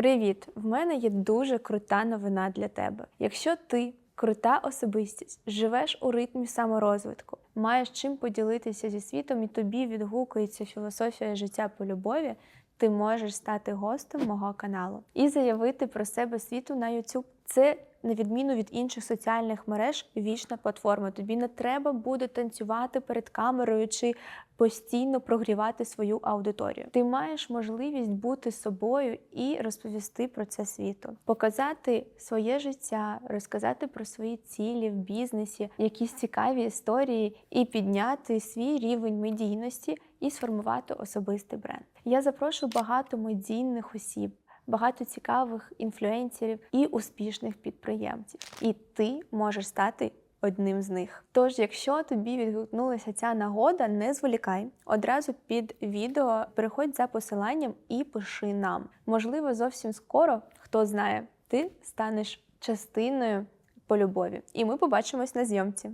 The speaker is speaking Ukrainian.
Привіт! В мене є дуже крута новина для тебе. Якщо ти крута особистість, живеш у ритмі саморозвитку, маєш чим поділитися зі світом і тобі відгукується філософія життя по любові, ти можеш стати гостем мого каналу і заявити про себе світу на YouTube. Це на відміну від інших соціальних мереж, вічна платформа. Тобі не треба буде танцювати перед камерою чи постійно прогрівати свою аудиторію. Ти маєш можливість бути собою і розповісти про це світу, показати своє життя, розказати про свої цілі в бізнесі, якісь цікаві історії, і підняти свій рівень медійності і сформувати особистий бренд. Я запрошую багато медійних осіб багато цікавих інфлюенсерів і успішних підприємців. І ти можеш стати одним з них. Тож, якщо тобі відгукнулася ця нагода, не зволікай. Одразу під відео переходь за посиланням і пиши нам. Можливо, зовсім скоро, хто знає, ти станеш частиною по любові. І ми побачимось на зйомці.